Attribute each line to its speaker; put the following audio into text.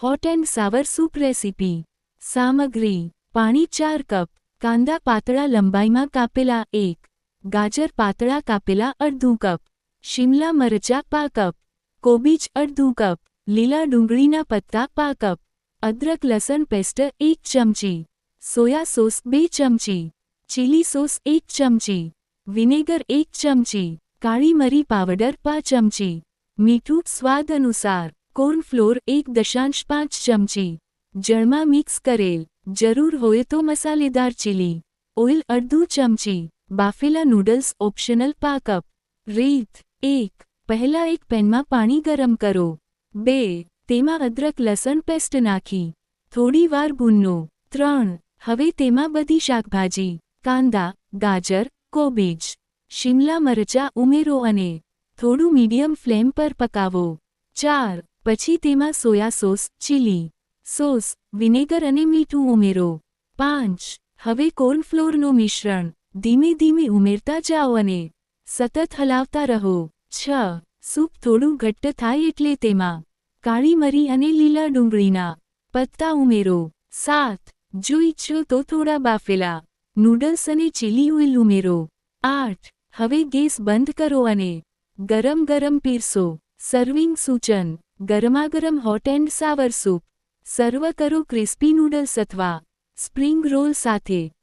Speaker 1: Hot and sour soup recipe સામગ્રી પાણી ચાર કપ કાંદા પાતળા લંબાઈમાં કાપેલા એક ગાજર પાતળા કાપેલા અડધું કપ શિમલા મરચાં પા કપ કોબીજ અડધું કપ લીલા ડુંગળીના પત્તા પા કપ અદરક લસણ પેસ્ટ એક ચમચી સોયા સોસ બે ચમચી ચીલી સોસ એક ચમચી વિનેગર એક ચમચી કાળી મરી પાવડર પાંચ ચમચી મીઠું સ્વાદ અનુસાર કોર્નફ્લોર એક દશાંશ પાંચ ચમચી. જળમાં મિક્સ કરેલ. જરૂર હોય તો મસાલેદાર ચીલી. ઓઇલ અડધું ચમચી. બાફેલા નૂડલ્સ ઓપ્શનલ પાકઅપ. રીત. એક. પહેલા એક પેનમાં પાણી ગરમ કરો. બે. તેમાં અદરક લસણ પેસ્ટ નાખી. થોડી વાર ભૂનો. ત્રણ. હવે તેમાં બધી શાકભાજી. કાંદા, ગાજર, કોબીજ. શિમલા મરચાં ઉમેરો અને થોડું મીડિયમ ફ્લેમ પર પકાવો. ચાર. પછી તેમાં soya sauce, chilli sauce, vinegar અને મીઠું ઉમેરો. પાંચ. હવે કોર્નફ્લોરનું મિશ્રણ. ધીમે ધીમે ઉમેરતા જાઓ અને સતત હલાવતા રહો. છ. સૂપ થોડું ઘટ્ટ થાય એટલે તેમાં કાળી મરી અને લીલા ડુંગળીના પત્તા ઉમેરો. સાત. જો ઈચ્છો તો થોડા બાફેલા નૂડલ્સ અને ચીલી ઓઇલ ઉમેરો. આઠ. હવે ગેસ બંધ કરો અને ગરમ ગરમ પીરસો. સર્વિંગ સૂચન. ગરમાગરમ hot and sour soup serve કરો ક્રિસ્પી નૂડલ્સ અથવા સ્પ્રિંગ રોલ સાથે.